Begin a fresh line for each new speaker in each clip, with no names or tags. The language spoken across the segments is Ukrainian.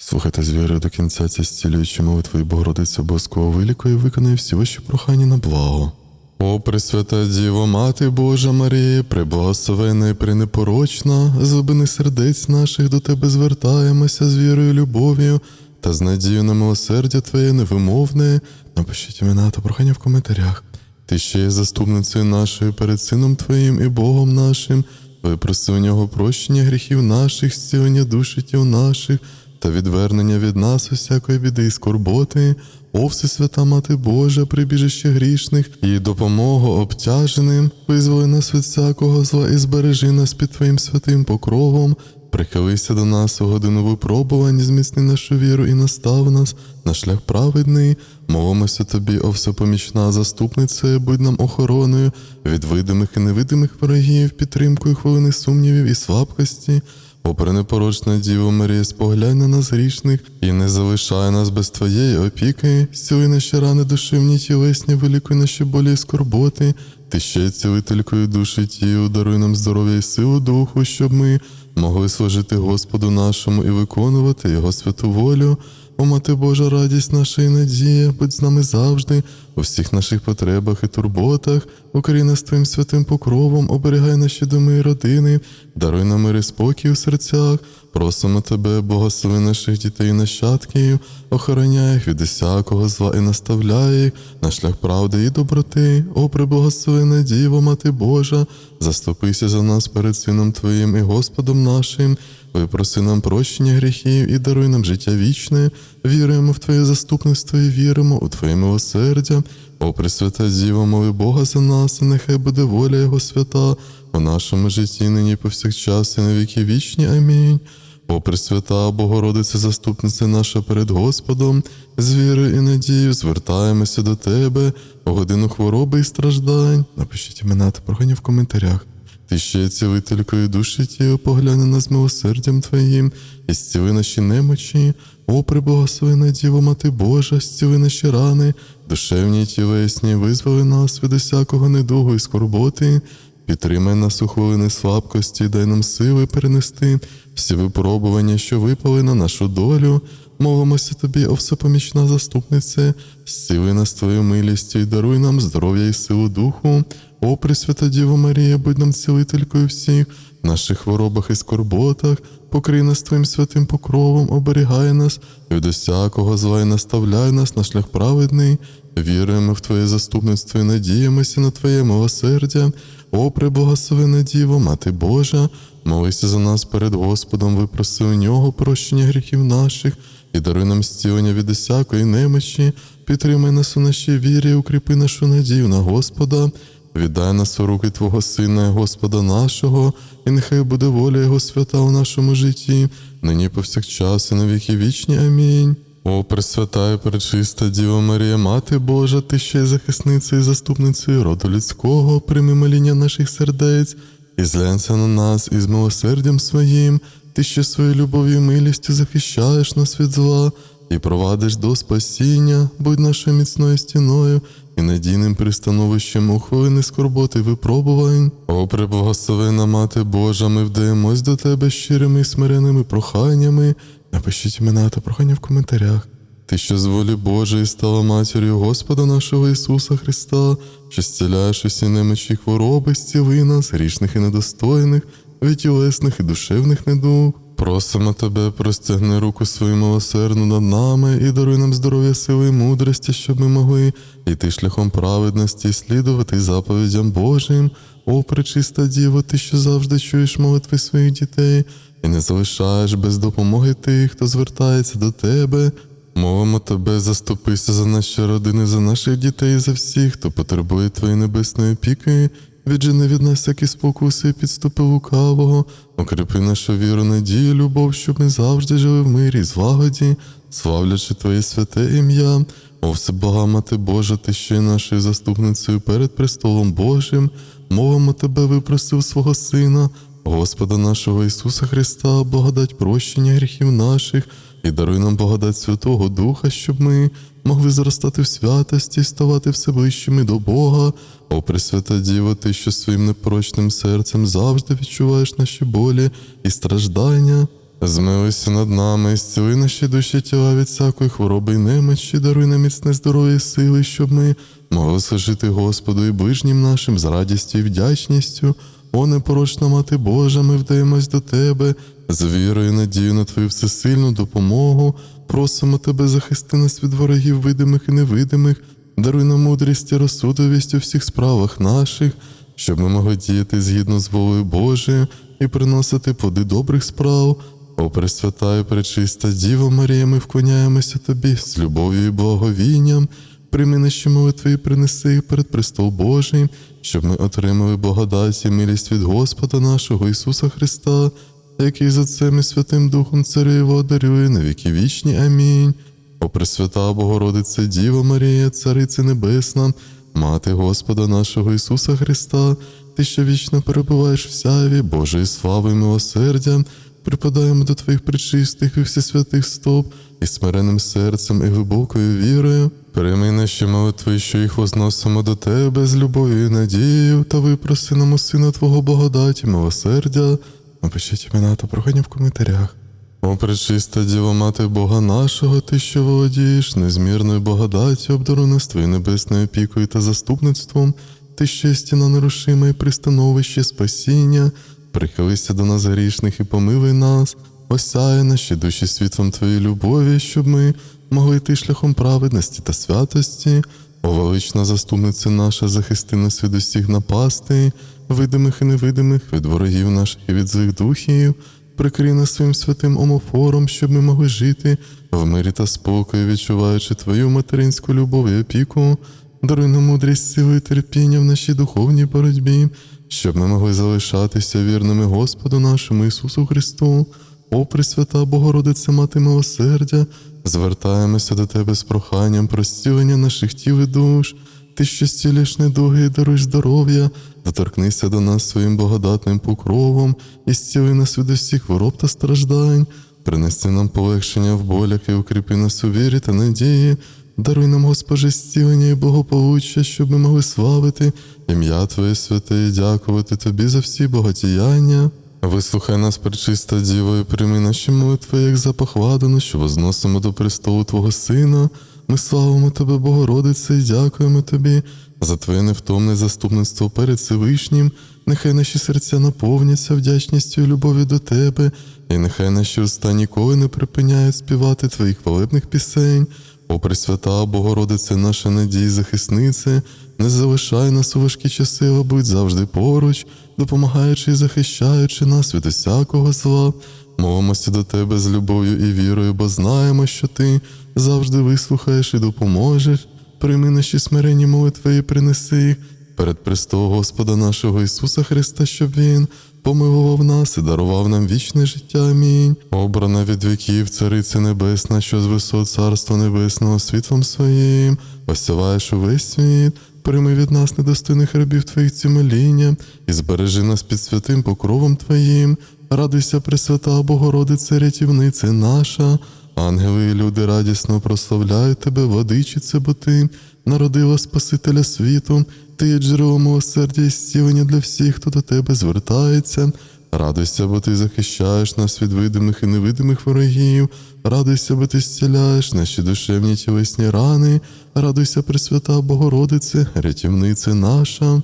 Слухайте з вірою до кінця ці зцілюючі молитви, і Богородиця обов'язково вилікує і виконує всі ваші прохання на благо. О, Пресвята Діво, Мати Божа Марія, преблагословена і пренепорочна, зубини сердець наших до Тебе звертаємося з вірою, і любов'ю та з надією на милосердя Твоє невимовне. Напишіть імена та прохання в коментарях. Ти ще є заступницею нашою перед Сином Твоїм і Богом нашим. Випроси у нього прощення гріхів наших, зцілення душі тіл наших та відвернення від нас усякої біди і скорботи. О, Всесвята Мати Божа, прибіжище грішних і допомогу обтяженим, визволи нас від всякого зла і збережи нас під Твоїм святим покровом. Прихилися до нас у годину випробувань, зміцни нашу віру і настав нас на шлях праведний. Молимося тобі, о всепомічна заступниця, будь нам охороною від видимих і невидимих ворогів, підтримкою хвилини сумнівів і слабкості. О, пренепорочна Діво Марія, споглянь на нас грішних і не залишай нас без Твоєї опіки, зціли наші рани душевні тілесні, вилікуй наші болі і скорботи. Ти ще цілителькою душі тілу, даруй нам здоров'я і силу духу, щоб ми могли служити Господу нашому і виконувати Його святу волю. О, Мати Божа, радість наша і надія, будь з нами завжди, у всіх наших потребах і турботах, укрій нас Твоїм святим покровом, оберігай наші доми і родини, даруй нам мир і спокій у серцях, просимо Тебе, благослови наших дітей і нащадків, охороняй їх від усякого зла і наставляй їх на шлях правди і доброти, о, преблагословена Діво, Мати Божа, заступися за нас перед Сином Твоїм і Господом нашим. Випроси нам прощення гріхів і даруй нам життя вічне. Віруємо в Твоє заступництво і віримо у Твоє милосердя. О, Пресвята Діво, моли Бога за нас, і нехай буде воля Його свята у нашому житті, нині повсякчас, і на віки вічні. Амінь. О, Пресвята Богородице, заступниця наша перед Господом, з вірою і надією звертаємося до Тебе у годину хвороби і страждань. Напишіть імена та прохання в коментарях. Ти ще цілителькою душі тіло, погляни нас милосердям Твоїм, і зціли наші немочі, о, приблагословена Діво, Мати Божа, зціли наші рани, душевні тілесні, визволи нас від усякого недугу і скорботи, підтримай нас у хвилини слабкості, дай нам сили перенести всі випробування, що випали на нашу долю. Молимося тобі, о всепомічна заступнице, зціли нас твою милістю і даруй нам здоров'я і силу духу. О, Пресвята Діво Марія, будь нам цілителькою всіх наших хворобах і скорботах, покрий нас Твоїм святим покровом, оберігай нас і від усякого зла і наставляй нас на шлях праведний. Віруємо в Твоє заступництво і надіємося на Твоє милосердя. О, преблагословена Діво, Мати Божа, молися за нас перед Господом, випроси у нього прощення гріхів наших і даруй нам зцілення від усякої немочі, підтримай нас у нашій вірі, укріпи нашу надію на Господа. Віддай нас у руки Твого Сина, Господа нашого, і нехай буде воля Його свята у нашому житті, нині повсякчас і на віки вічні. Амінь. О, Пресвята і пречиста Діва Марія, Мати Божа, ти ще й захисницею і заступницею роду людського, прийми моління наших сердець, і зглянься на нас із милосердям своїм, ти ще своєю любов'ю і милістю захищаєш нас від зла і провадиш до спасіння, будь нашою міцною стіною і надійним пристановищем у хвилини скорботи випробувань. О, преблагословена Мати Божа, ми вдаємось до Тебе щирими і смиреними проханнями. Напишіть імена та прохання в коментарях. Ти, що з волі Божої стала матір'ю Господа нашого Ісуса Христа, що зціляєш усі немочі хвороби, зціли нас, грішних і недостойних, від тілесних і душевних недуг. Просимо тебе, простягни руку свою милосердну над нами і даруй нам здоров'я, сили і мудрості, щоб ми могли йти шляхом праведності і слідувати заповідям Божим. О, пречиста Діво, ти що завжди чуєш молитви своїх дітей і не залишаєш без допомоги тих, хто звертається до тебе. Молимо тебе, заступися за наші родини, за наших дітей, за всіх, хто потребує твоєї небесної опіки. Віджени від нас всякі спокуси підступи лукавого, укріпи нашу віру, надію, любов, щоб ми завжди жили в мирі, і злагоді, славлячи Твоє святе ім'я. О, всебога Мати Божа, ти ще й нашою заступницею перед престолом Божим, мовимо тебе, випросив свого Сина, Господа нашого Ісуса Христа, благодать прощення гріхів наших і даруй нам благодать Святого Духа, щоб ми могли зростати в святості і ставати все ближчими до Бога. О, Пресвята Діво, ти, що своїм непорочним серцем завжди відчуваєш наші болі і страждання. Змилися над нами, зціли наші душі тіла від всякої хвороби й немочі, даруй нам міцне здоров'я сили, щоб ми могли служити Господу і ближнім нашим з радістю і вдячністю. О, непорочна мати Божа, ми вдаємось до Тебе, з вірою і надією на Твою всесильну допомогу. Просимо Тебе, захисти нас від ворогів видимих і невидимих, даруй нам мудрість і розсудовість у всіх справах наших, щоб ми могли діяти згідно з волею Божою і приносити плоди добрих справ. О, Пресвята і пречиста Діва Марія, ми вклоняємося Тобі з любов'ю і благовінням. Прийми наші молитви і принеси їх перед престол Божий, щоб ми отримали благодать і милість від Господа нашого Ісуса Христа, який за Отцем і Святим Духом царює і владарює на віки вічні. Амінь. О Пресвята Богородице, Діва Марія, Цариця Небесна, Мати Господа нашого Ісуса Христа, Ти, що вічно перебуваєш в сяві Божої слави і милосердя, припадаємо до Твоїх причистих і всесвятих стоп і смиренним серцем і глибокою вірою. Прийми наші молитви, що їх возносимо до Тебе з любов'ю і надією, та випроси нам Сина Твого благодаті, милосердя. Напишіть імена та прохання в коментарях. О, пречиста Діва Мати Бога нашого, Ти, що володієш незмірною благодаттю, обдаруй Твоєю небесною опікою та заступництвом, Ти, що стіна нерушима і пристановище спасіння, прихилися до нас грішних і помилуй нас, осяє наші душі світлом Твоєї любові, щоб ми могли йти шляхом праведності та святості. О, велична заступниця наша, захисти нас від усіх напастей, видимих і невидимих, від ворогів наших і від злих духів. Прикрий нас своїм святим омофором, щоб ми могли жити в мирі та спокої, відчуваючи Твою материнську любов і опіку, даруй нам мудрість, силу і терпіння в нашій духовній боротьбі, щоб ми могли залишатися вірними Господу нашому Ісусу Христу. О, Пресвята Богородице, Мати милосердя, звертаємося до Тебе з проханням про зцілення наших тіл і душ. Ти, що зцілиш недуги і даруєш здоров'я, доторкнися до нас своїм благодатним покровом і зціли нас від усіх хвороб та страждань, принеси нам полегшення в болях і укріпи нас у вірі та надії, даруй нам, Господи, зцілення і благополуччя, щоб ми могли славити ім'я Твоє святе і дякувати Тобі за всі богатіяння. Вислухай нас, пречиста Діво, і прийми наші молитви, як запах ладану, що возносимо до престолу Твого Сина. Ми славимо Тебе, Богородице, і дякуємо Тобі за Твоє невтомне заступництво перед Всевишнім. Нехай наші серця наповняться вдячністю і любов'ю до Тебе, і нехай наші уста ніколи не припиняють співати Твоїх хвалебних пісень. О, Пресвята, Богородице, наша надія, і захиснице, не залишай нас у важкі часи, а будь завжди поруч, допомагаючи і захищаючи нас від усякого зла. Молимося до Тебе з любов'ю і вірою, бо знаємо, що Ти завжди вислухаєш і допоможеш. Прийми наші смиренні молитви і принеси їх перед престолом Господа нашого Ісуса Христа, щоб Він помилував нас і дарував нам вічне життя. Амінь. Обрана від віків, Цариця Небесна, що з висот Царства Небесного світлом своїм, осяваєш увесь світ. Прийми від нас недостойних рабів Твоїх ці моління і збережи нас під святим покровом Твоїм. Радуйся, Пресвята Богородице, рятівниця наша. Ангели і люди радісно прославляють тебе, владичице, бо ти народила Спасителя світу, ти є джерело милосердя і зцілення для всіх, хто до тебе звертається. Радуйся, бо ти захищаєш нас від видимих і невидимих ворогів. Радуйся, бо ти зціляєш наші душевні тілесні рани. Радуйся, Пресвята Богородице, рятівниця наша.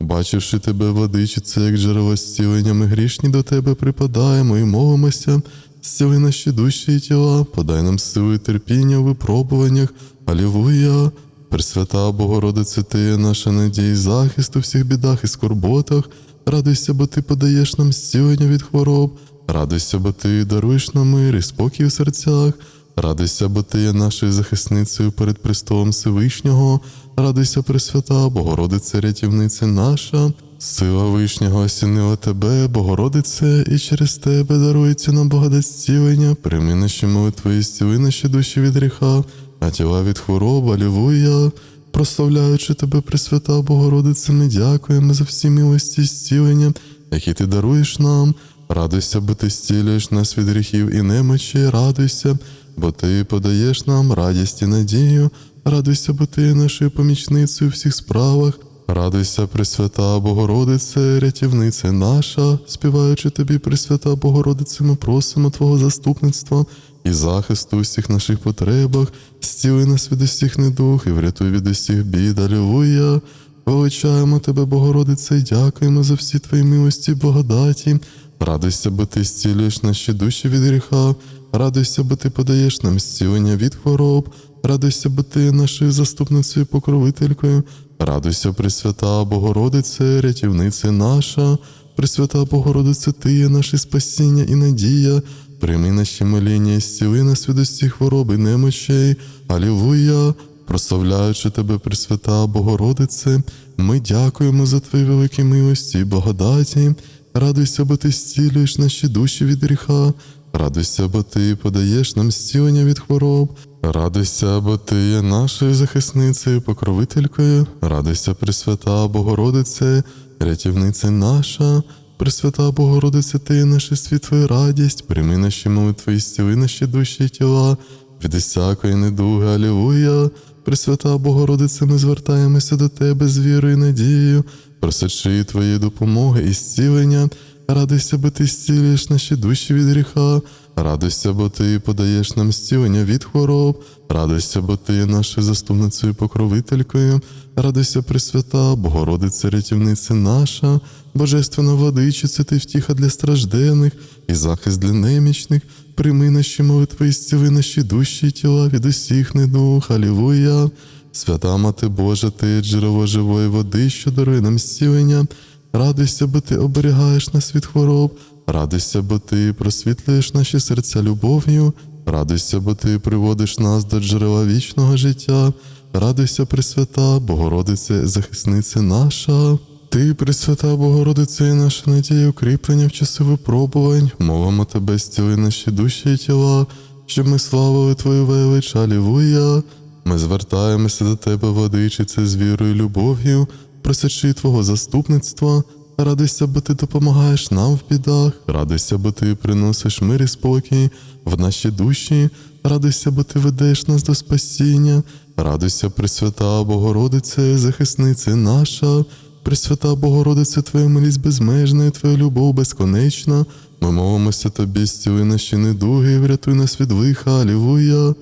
Бачивши тебе, владичице, як джерело зцілення, ми грішні до тебе припадаємо і молимося. Зціли наші душі і тіла, подай нам сили терпіння у випробуваннях. Алілуя! Пресвята Богородице, Ти є наша надія і захист у всіх бідах і скорботах. Радуйся, бо Ти подаєш нам зцілення від хвороб. Радуйся, бо Ти даруєш нам мир і спокій у серцях. Радуйся, бо Ти є нашою захисницею перед престолом Всевишнього. Радуйся, Пресвята, Богородице, рятівниця наша. Сила Вишнього осінила тебе, Богородице, і через тебе дарується нам благодать зцілення. Прийми наші молитви і зціли наші душі від гріха, а тіла від хвороб, алілуя. Прославляючи тебе, Пресвята Богородице, ми дякуємо за всі милості і зцілення, які ти даруєш нам. Радуйся, бо ти зцілюєш нас від гріхів і немочі, радуйся, бо ти подаєш нам радість і надію. Радуйся, бо ти нашою помічницею у всіх справах. Радуйся, Пресвята Богородице, рятівнице наша, співаючи тобі, Пресвята Богородице, ми просимо Твого заступництва і захисту у всіх наших потребах, зціли нас від усіх недух і врятуй від усіх бід. Алілуя. Величаємо тебе, Богородице, дякуємо за всі твої милості, благодаті. Радуйся, бо ти зцілюєш наші душі від гріха. Радуйся, бо ти подаєш нам зцілення від хвороб. Радуйся, бо ти нашою заступницею покровителькою. Радуйся, Пресвята Богородице, рятівнице наша. Пресвята Богородице, ти є наше спасіння і надія. Прийми наші моління і зціли нас від усіх хвороб і немочей. Алілуя! Прославляючи тебе, Пресвята Богородице, ми дякуємо за твої великі милості і благодаті. Радуйся, бо ти зцілюєш наші душі від гріха. Радуйся, бо ти подаєш нам зцілення від хвороб. Радуйся, бо ти є нашою захисницею, покровителькою. Радуйся, Пресвята Богородице, рятівниця наша. Пресвята Богородице, ти наше світло і радість. Прийми наші молитви і зціли наші душі і тіла. Від усякої недуги, Алілуя. Пресвята Богородице, ми звертаємося до Тебе з вірою і надією, просячи Твої допомоги і зцілення. Радуйся, бо ти зцілюєш наші душі від гріха. Радуйся, бо ти подаєш нам зцілення від хвороб. Радуйся, бо ти є нашою заступницею покровителькою. Радуйся, Пресвята, Богородице, рятівниця наша, Божественна владичице, ти втіха для страждених і захист для немічних. Прийми наші молитви і наші душі тіла від усіх недух. Алілуя. Свята Мати Божа, ти джерело живої води, що дарує нам зцілення. Радуйся, бо ти оберігаєш нас від хвороб. Радуйся, бо ти просвітлюєш наші серця любов'ю. Радуйся, бо ти приводиш нас до джерела вічного життя. Радуйся, Пресвята, Богородице, захисниця наша. Ти, Пресвята Богородице, і наша надія, укріплення в часи випробувань. Мовимо тебе, зціли наші душі і тіла, щоб ми славили Твою велич, Алілуя. Ми звертаємося до тебе, владичице, з вірою і любов'ю, просячи Твого заступництва. Радуйся, бо ти допомагаєш нам в бідах, радуйся, бо ти приносиш мир і спокій в наші душі, радуйся, бо ти ведеш нас до спасіння, радуйся, Пресвята Богородице, захисниця наша, Пресвята Богородице, Твоя милість безмежна, і Твоя любов безконечна. Ми молимося тобі, зціли наші недуги, врятуй нас від лиха, Алілуя.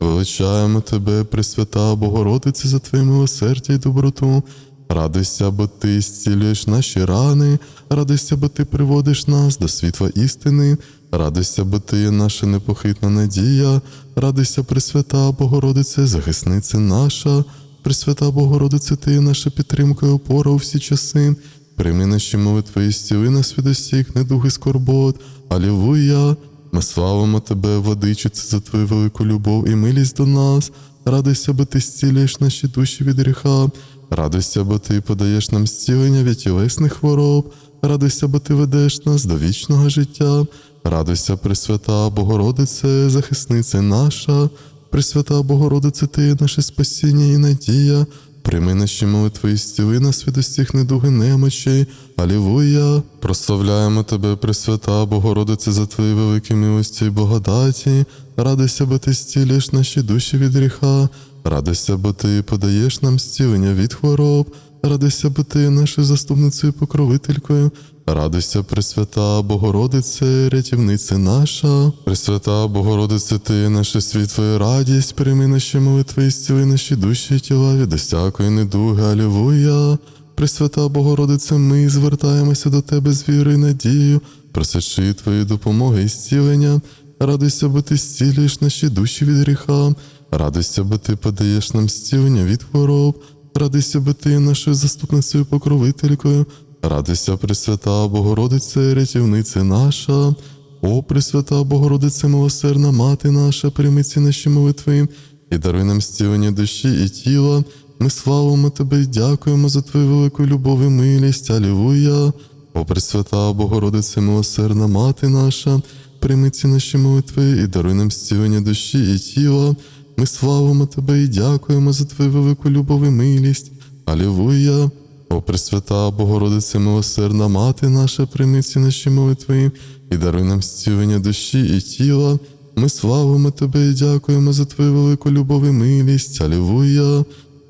Величаємо тебе, Пресвята Богородице, за Твоє милосердя і доброту. Радуйся, бо ти зцілюєш наші рани, радуйся, бо ти приводиш нас до світла істини, радуйся, бо ти є наша непохитна надія, радуйся, Пресвята Богородице, захисниця наша, Пресвята Богородице, ти є наша підтримка і опора у всі часи. Прийми наші молитви і зціли нас від усіх недуг і скорбот. Алілуя! Ми славимо тебе, владичице, за твою велику любов і милість до нас. Радуйся, бо ти зцілюєш наші душі від гріха. Радуйся, бо ти подаєш нам зцілення від тілесних хвороб. Радуйся, бо ти ведеш нас до вічного життя. Радуйся, Пресвята Богородице, захисниця наша. Пресвята Богородице, ти є наше спасіння і надія. Прийми наші молитви і зціли нас від усіх недуг і немочей. Алілуя! Прославляємо тебе, Пресвята Богородице, за твої великі милості і благодаті. Радуйся, бо ти зцілюєш наші душі від гріха. Радуйся, бо ти подаєш нам зцілення від хвороб. Радуйся, бо ти нашою заступницею і покровителькою. Радуйся, Пресвята Богородице, рятівниця наша. Пресвята Богородице, ти наше світло радість, прийми наші молитви і зціли наші душі і тіла від усякої недуги. Алілуя. Пресвята Богородице, ми звертаємося до Тебе з вірою і надією, просячи Твої допомоги і зцілення. Радуйся, бо ти зцілюєш наші душі від гріха. Радуйся, бо ти подаєш нам зцілення від хвороб. Радуйся, бо ти нашою заступницею покровителькою. Радуйся, Пресвята Богородице, рятівниця наша. О, Пресвята Богородице, милосердна Мати наша, прийми наші молитви і даруй нам зцілення душі і тіла. Ми славимо Тебе і дякуємо за Твою велику любов і милість. Алілуя. О, Пресвята Богородице, милосердна Мати наша, прийми наші молитви і даруй нам зцілення душі і тіла. Ми славимо Тебе і дякуємо за Твою велику любов і милість. Алілуя. О, Пресвята Богородице, милосердна Мати наша, прийми ці наші молитви і даруй нам зцілення душі і тіла. Ми славимо Тебе і дякуємо за Твою велику любов і милість. Алілуя.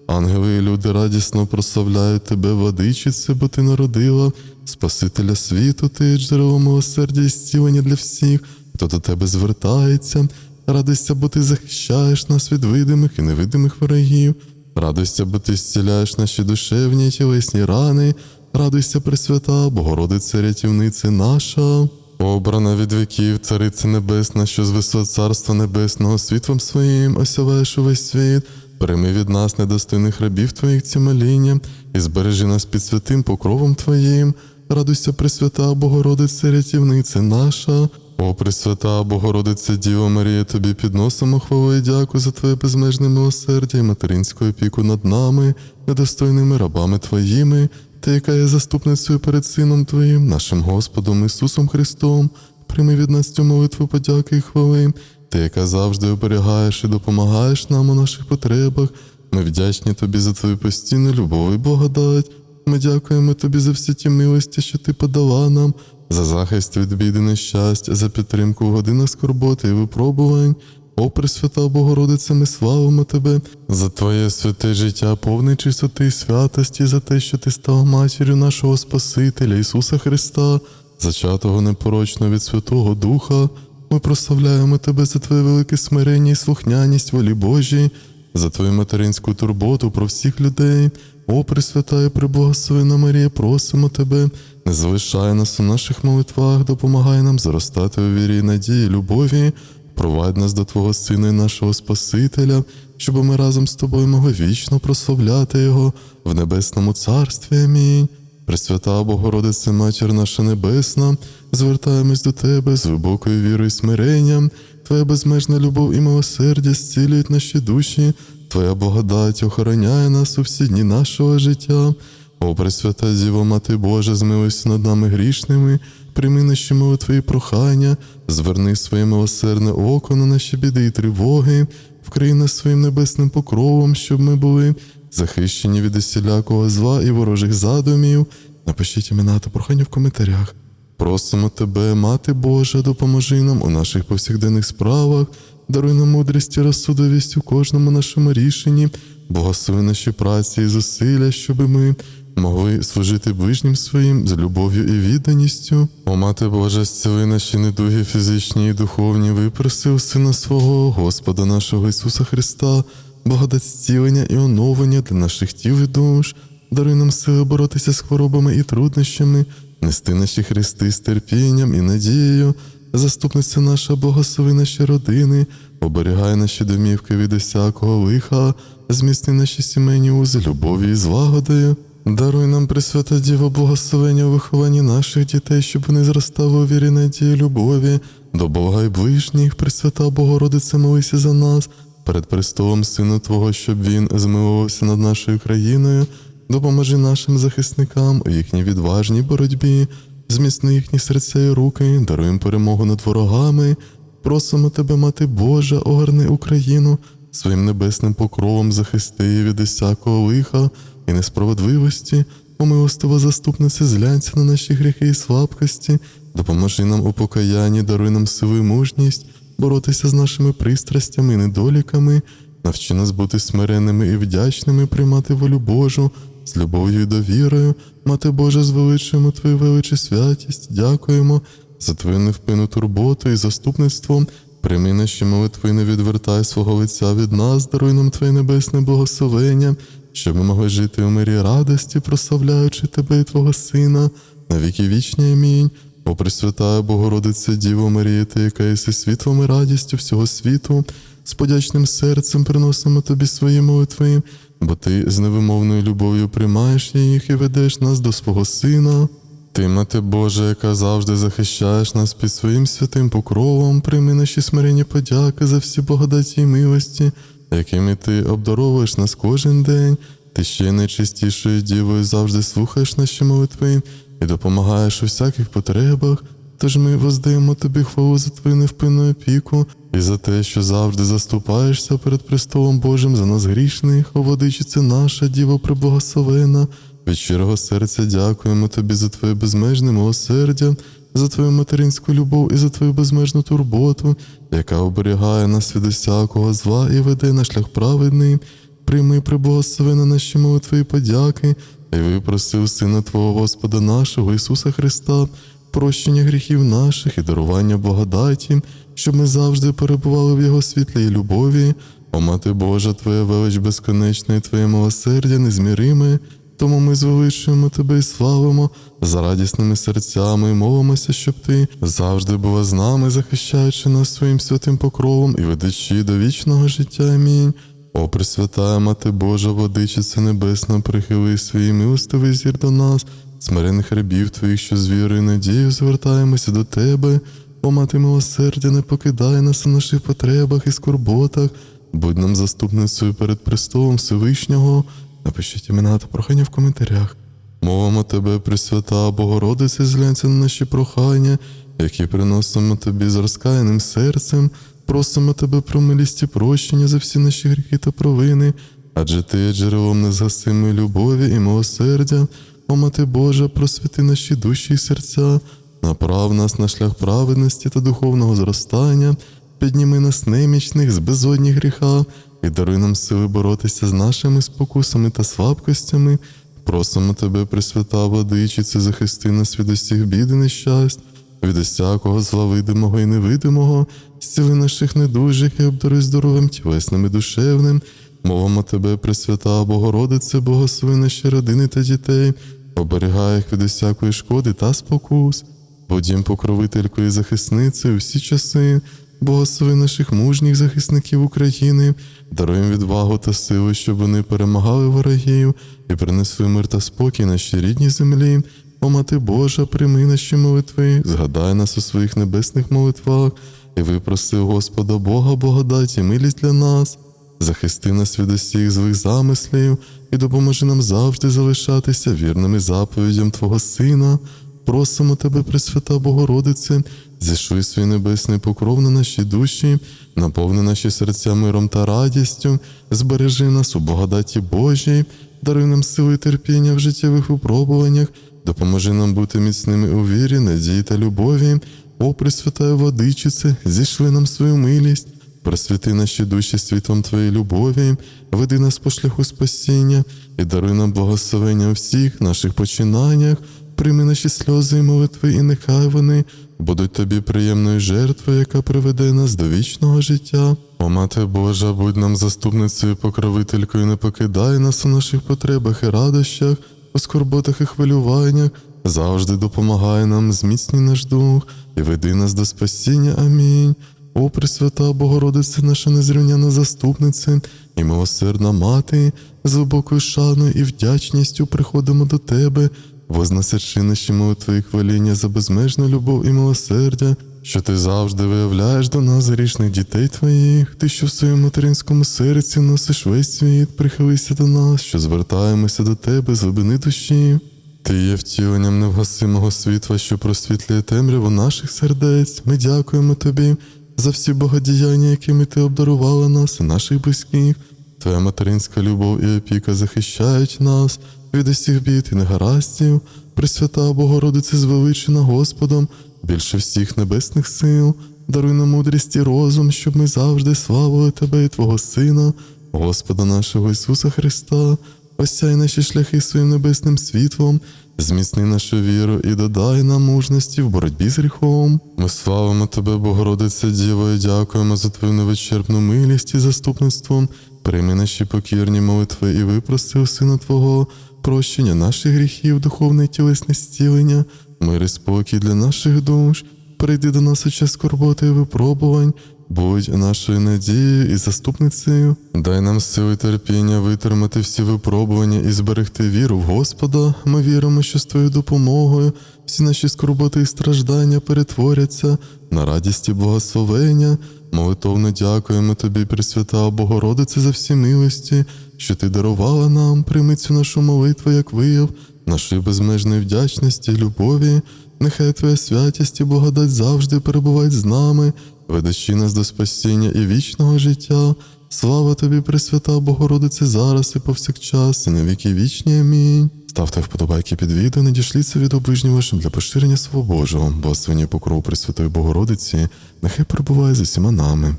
Ангели і люди радісно прославляють тебе, владичице, бо ти народила Спасителя світу, ти джерело милосердя і зцілення для всіх, хто до тебе звертається. Радуйся, бо ти захищаєш нас від видимих і невидимих ворогів. Радуйся, бо ти зціляєш наші душевні тілесні рани. Радуйся, Пресвята, Богородице, рятівнице наша. Обрана від віків, цариця небесна, що з висот царства небесного світлом своїм осяваєш увесь світ. Прийми від нас недостойних рабів твоїх ці моління, і збережи нас під святим покровом Твоїм. Радуйся, Пресвята, Богородице, рятівнице наша. О, Пресвята, Богородице, Діво Марія, тобі підносимо хвалу і дяку за Твоє безмежне милосердя і материнську опіку над нами, недостойними рабами Твоїми, та яка є заступницею перед Сином Твоїм, нашим Господом Ісусом Христом. Прийми від нас цю молитву подяки і хвали, ти, яка завжди оберігаєш і допомагаєш нам у наших потребах. Ми вдячні тобі за твою постійну любов і благодать. Ми дякуємо тобі за всі ті милості, що ти подала нам, за захист від біди нещастя, за підтримку в годинах скорботи і випробувань. О, Пресвята Богородице, ми славимо Тебе за Твоє святе життя, повне чистоти і святості, за те, що Ти стала матір'ю нашого Спасителя Ісуса Христа, зачатого непорочно від Святого Духа. Ми прославляємо Тебе за Твоє велике смирення і слухняність волі Божій, за Твою материнську турботу про всіх людей. О, Пресвята і приблагословена Марія, просимо Тебе, не залишай нас у наших молитвах, допомагай нам зростати у вірі надії, любові. Провадь нас до Твого Сина і нашого Спасителя, щоб ми разом з тобою могли вічно прославляти Його в небесному царстві. Амінь. Пресвята Богородице, Матір наша Небесна, звертаємось до Тебе з глибокою вірою і смиренням. Твоя безмежна любов і милосердя зцілюють наші душі, Твоя благодать охороняє нас у всі дні нашого життя. О, Пресвята Діво, Мати Божа, змилуйся над нами грішними, прийми наші молитви і прохання, зверни своє милосердне око на наші біди і тривоги, вкрий нас своїм небесним покровом, щоб ми були захищені від усілякого зла і ворожих задумів. Напишіть імена та прохання в коментарях. Просимо тебе, Мати Божа, допоможи нам у наших повсякденних справах, даруй нам мудрість і розсудовість у кожному нашому рішенні, благослови наші праці і зусилля, щоби ми могли служити ближнім своїм з любов'ю і відданістю. О, Мати Божа, зціли наші недуги фізичні і духовні, випроси у Сина свого, Господа нашого Ісуса Христа, благодать зцілення і оновлення для наших тіл і душ. Даруй нам сили боротися з хворобами і труднощами, нести наші хрести з терпінням і надією. Заступниця наша, благослови наші родини, оберігай наші домівки від усякого лиха, зміцни наші сімейні узи любові і злагодою. Даруй нам, Пресвята Діво, благословення у вихованні наших дітей, щоб вони зростали у вірі надії, любові, до Бога і ближніх, Пресвята Богородице, молися за нас, перед престолом Сина Твого, щоб Він змилувався над нашою країною, допоможи нашим захисникам у їхній відважній боротьбі, зміцни їхні серця і руки, даруй перемогу над ворогами. Просимо тебе, Мати Божа, огорни Україну своїм небесним покровом захисти від усякого лиха і несправедливості, помилостива заступниця, зглянься на наші гріхи і слабкості, допоможи нам у покаянні, даруй нам силу і мужність, боротися з нашими пристрастями і недоліками, навчи нас бути смиренними і вдячними, приймати волю Божу з любов'ю і довірою. Мати Божа, звеличуємо Твою величу святість, дякуємо за Твою невпинну турботу і заступництво. Прийми наші молитви, не відвертай свого лиця від нас, даруй нам Твоє небесне благословення, щоб ми могли жити у мирі радості, прославляючи Тебе і Твого Сина, на віки вічні. Амінь. О Пресвятая Богородице, Діво Марія, Ти, яка єси світлом і радістю всього світу, з подячним серцем приносимо Тобі свої молитви, бо Ти з невимовною любов'ю приймаєш їх і ведеш нас до свого Сина. Ти, Мати Божа, яка завжди захищаєш нас під своїм святим покровом, прийми наші смиренні подяки за всі благодаті й милості, якими ти обдаровуєш нас кожен день. Ти ще найчистішою дівою завжди слухаєш наші молитви і допомагаєш у всяких потребах. Тож ми воздаємо тобі хвалу за твою невпинну опіку і за те, що завжди заступаєшся перед престолом Божим за нас грішних, о водичице наша, Діво преблагословена. Від щирого серця дякуємо тобі за твоє безмежне милосердя, за твою материнську любов і за твою безмежну турботу, яка оберігає нас від усякого зла і веде на шлях праведний. прийми приблагословена наші молитви і подяки, і випросив Сина Твого Господа нашого Ісуса Христа, прощення гріхів наших і дарування благодаті, щоб ми завжди перебували в Його світлі і любові. О Мати Божа, Твоя велич безконечна і Твоє милосердя незміриме, тому ми звеличуємо Тебе і славимо за радісними серцями і молимося, щоб Ти завжди була з нами, захищаючи нас своїм святим покровом і ведучи до вічного життя. Амінь. О, Пресвятая Мати Божа, водичиця небесна, прихили свій милостивий зір до нас, смирених рабів Твоїх, що з вірою і надією звертаємося до Тебе. О, мати милосердя, не покидай нас у наших потребах і скорботах, будь нам заступницею перед престолом Всевишнього. Напишіть імена та прохання в коментарях. Мовимо тебе, Пресвята, Богородице, зглянься на наші прохання, які приносимо тобі з розкаяним серцем, просимо тебе про милість і прощення за всі наші гріхи та провини, адже ти є джерелом незгасимої любові і милосердя. О, Мати Божа, просвіти наші душі і серця, направ нас на шлях праведності та духовного зростання, підніми нас немічних з безодні гріха і даруй нам сили боротися з нашими спокусами та слабкостями. Просимо тебе, Пресвята Владичице, захисти нас від усіх бід і нещасть, від усякого зла видимого і невидимого, зціли наших недужих і обдаруй здоровим тілесним і душевним. Мовимо тебе, Пресвята Богородице, благослови наші родини та дітей, оберігай їх від усякої шкоди та спокус. Будім покровителькою і захисницею всі часи, благослови наших мужніх захисників України, даруй їм відвагу та силу, щоб вони перемагали ворогів і принесли мир та спокій нашій рідній землі. О, Мати Божа, прийми наші молитви, згадай нас у своїх небесних молитвах і випроси Господа Бога благодать і милість для нас. Захисти нас від усіх злих замислів і допоможи нам завжди залишатися вірними заповідям Твого Сина. Просимо Тебе, Пресвята Богородице, зішли свій небесний покров на наші душі, наповни наші серця миром та радістю, збережи нас у благодаті Божій, даруй нам сили і терпіння в життєвих випробуваннях, допоможи нам бути міцними у вірі, надії та любові. О, Пресвятая Владичице, зійшли нам свою милість. Просвіти наші душі світлом Твоєї любові, веди нас по шляху спасіння і даруй нам благословення у всіх наших починаннях, прийми наші сльози і молитви, і нехай вони будуть тобі приємною жертвою, яка приведе нас до вічного життя. О, Мати Божа, будь нам заступницею, покровителькою, не покидай нас у наших потребах і радощах, у скорботах і хвилюваннях, завжди допомагай нам, зміцній наш дух і веди нас до спасіння. Амінь. О, Пресвята Богородице, наша незрівняна заступниця і милосердна мати, з глибокою шаною і вдячністю приходимо до Тебе, возносячи наші молитви і хваління за безмежну любов і милосердя, що ти завжди виявляєш до нас грішних дітей твоїх, ти, що в своєму материнському серці носиш весь світ, прихилися до нас, що звертаємося до Тебе з глибини душі. Ти є втіленням невгасимого світла, що просвітлює темряву наших сердець. Ми дякуємо тобі за всі богодіяння, якими ти обдарувала нас і наших близьких. Твоя материнська любов і опіка захищають нас від усіх бід і негараздів. Пресвята Богородице звеличена Господом, більше всіх небесних сил, даруй нам мудрість і розум, щоб ми завжди славили Тебе і Твого Сина, Господа нашого Ісуса Христа. Осяй наші шляхи своїм небесним світлом, зміцни нашу віру і додай нам мужності в боротьбі з гріхом. Ми славимо Тебе, Богородице Діво, і дякуємо за Твою невичерпну милість і заступництво. Прийми наші покірні молитви і випроси у Сина Твого, прощення наших гріхів, духовне і тілесне зцілення, мир і спокій для наших душ. Прийди до нас у час скорботи і випробувань, будь нашою надією і заступницею. Дай нам сили терпіння витримати всі випробування і зберегти віру в Господа. Ми віримо, що з твоєю допомогою всі наші скорботи і страждання перетворяться на радість і благословення. Молитовно дякуємо тобі, Пресвята Богородице, за всі милості, що ти дарувала нам, прийми цю нашу молитву, як вияв нашої безмежної вдячності любові. Нехай Твоя святість і благодать завжди перебувають з нами, ведучи нас до спасіння і вічного життя. Слава тобі, Пресвята Богородице, зараз і повсякчас, і на віки вічні. Амінь. Ставте вподобайки під відео, надішліться від оближніх вашим для поширення свого Божого, благословення покров Пресвятої Богородиці, нехай перебуває з усіма нами.